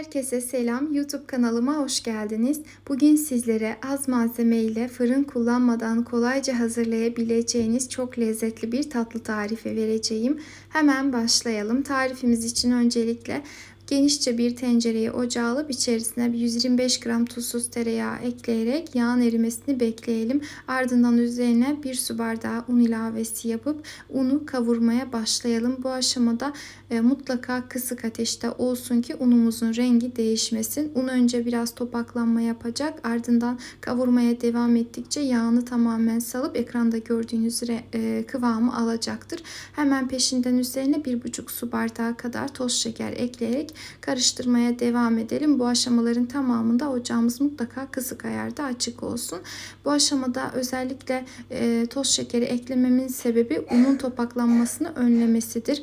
Herkese selam. YouTube kanalıma hoş geldiniz. Bugün sizlere az malzeme ile fırın kullanmadan kolayca hazırlayabileceğiniz çok lezzetli bir tatlı tarifi vereceğim. Hemen başlayalım. Tarifimiz için öncelikle genişçe bir tencereye ocağa alıp içerisine bir 125 gram tuzsuz tereyağı ekleyerek yağın erimesini bekleyelim. Ardından üzerine bir su bardağı un ilavesi yapıp unu kavurmaya başlayalım. Bu aşamada e, mutlaka kısık ateşte olsun ki unumuzun rengi değişmesin. Un önce biraz topaklanma yapacak. Ardından kavurmaya devam ettikçe yağını tamamen salıp ekranda gördüğünüz e, kıvamı alacaktır. Hemen peşinden üzerine bir buçuk su bardağı kadar toz şeker ekleyerek karıştırmaya devam edelim. Bu aşamaların tamamında ocağımız mutlaka kısık ayarda açık olsun. Bu aşamada özellikle e, toz şekeri eklememin sebebi unun topaklanmasını önlemesidir.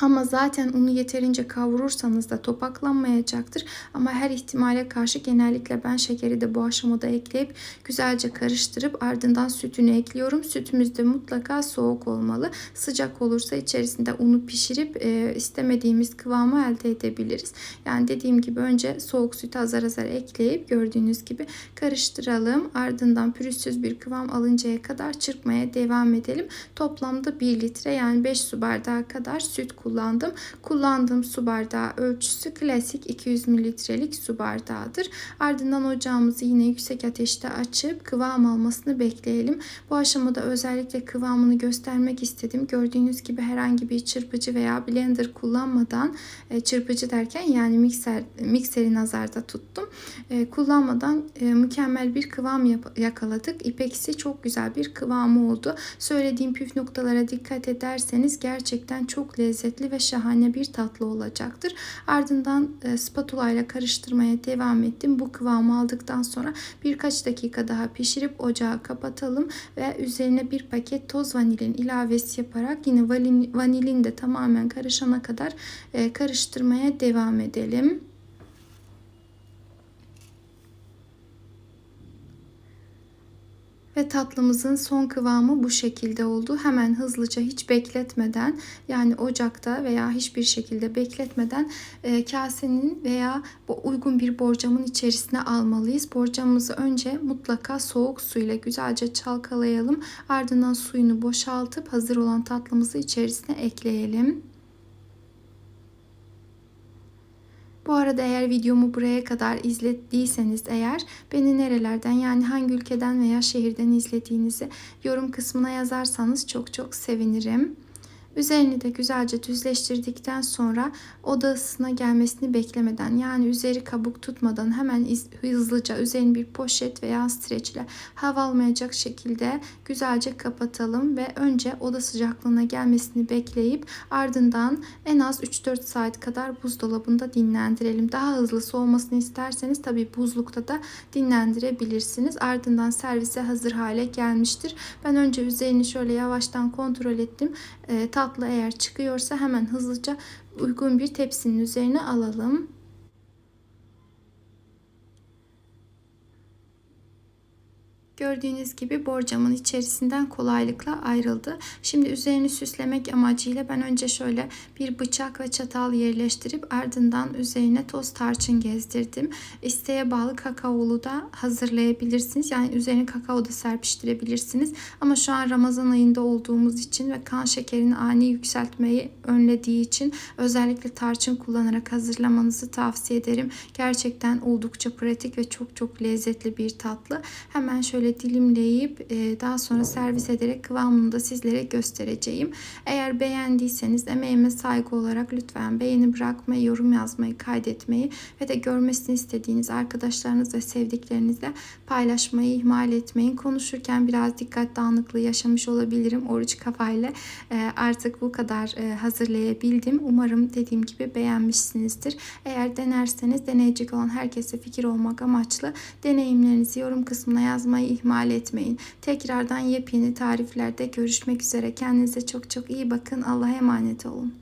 Ama zaten unu yeterince kavurursanız da topaklanmayacaktır. Ama her ihtimale karşı genellikle ben şekeri de bu aşamada ekleyip güzelce karıştırıp ardından sütünü ekliyorum. Sütümüz de mutlaka soğuk olmalı. Sıcak olursa içerisinde unu pişirip e, istemediğimiz kıvamı elde edebiliriz. Yani dediğim gibi önce soğuk sütü azar azar ekleyip gördüğünüz gibi karıştıralım. Ardından pürüzsüz bir kıvam alıncaya kadar çırpmaya devam edelim. Toplamda 1 litre yani 5 su bardağı kadar süt kullanıyorum kullandım. Kullandığım su bardağı ölçüsü klasik 200 mililitrelik su bardağıdır. Ardından ocağımızı yine yüksek ateşte açıp kıvam almasını bekleyelim. Bu aşamada özellikle kıvamını göstermek istedim. Gördüğünüz gibi herhangi bir çırpıcı veya blender kullanmadan e, çırpıcı derken yani mikser mikseri nazarda tuttum. E, kullanmadan e, mükemmel bir kıvam yakaladık. İpeksi çok güzel bir kıvamı oldu. Söylediğim püf noktalara dikkat ederseniz gerçekten çok lezzetli lezzetli ve şahane bir tatlı olacaktır. Ardından e, spatula ile karıştırmaya devam ettim. Bu kıvamı aldıktan sonra birkaç dakika daha pişirip ocağı kapatalım ve üzerine bir paket toz vanilin ilavesi yaparak yine vanilin de tamamen karışana kadar e, karıştırmaya devam edelim. Ve tatlımızın son kıvamı bu şekilde oldu. Hemen hızlıca hiç bekletmeden yani ocakta veya hiçbir şekilde bekletmeden e, kasenin veya bu uygun bir borcamın içerisine almalıyız. Borcamımızı önce mutlaka soğuk suyla güzelce çalkalayalım. Ardından suyunu boşaltıp hazır olan tatlımızı içerisine ekleyelim. Bu arada eğer videomu buraya kadar izlediyseniz eğer beni nerelerden yani hangi ülkeden veya şehirden izlediğinizi yorum kısmına yazarsanız çok çok sevinirim. Üzerini de güzelce düzleştirdikten sonra oda ısısına gelmesini beklemeden yani üzeri kabuk tutmadan hemen hızlıca üzerini bir poşet veya streç ile hava almayacak şekilde güzelce kapatalım ve önce oda sıcaklığına gelmesini bekleyip ardından en az 3-4 saat kadar buzdolabında dinlendirelim. Daha hızlı soğumasını isterseniz tabi buzlukta da dinlendirebilirsiniz. Ardından servise hazır hale gelmiştir. Ben önce üzerini şöyle yavaştan kontrol ettim. E, tatlı eğer çıkıyorsa hemen hızlıca uygun bir tepsinin üzerine alalım. Gördüğünüz gibi borcamın içerisinden kolaylıkla ayrıldı. Şimdi üzerini süslemek amacıyla ben önce şöyle bir bıçak ve çatal yerleştirip ardından üzerine toz tarçın gezdirdim. İsteğe bağlı kakaolu da hazırlayabilirsiniz. Yani üzerine kakao da serpiştirebilirsiniz. Ama şu an Ramazan ayında olduğumuz için ve kan şekerini ani yükseltmeyi önlediği için özellikle tarçın kullanarak hazırlamanızı tavsiye ederim. Gerçekten oldukça pratik ve çok çok lezzetli bir tatlı. Hemen şöyle şöyle dilimleyip e, daha sonra servis ederek kıvamını da sizlere göstereceğim. Eğer beğendiyseniz emeğime saygı olarak lütfen beğeni bırakmayı, yorum yazmayı, kaydetmeyi ve de görmesini istediğiniz arkadaşlarınız ve sevdiklerinizle paylaşmayı ihmal etmeyin. Konuşurken biraz dikkat dağınıklığı yaşamış olabilirim oruç kafayla. E, artık bu kadar e, hazırlayabildim. Umarım dediğim gibi beğenmişsinizdir. Eğer denerseniz deneyecek olan herkese fikir olmak amaçlı deneyimlerinizi yorum kısmına yazmayı ihmal etmeyin. Tekrardan yepyeni tariflerde görüşmek üzere. Kendinize çok çok iyi bakın. Allah'a emanet olun.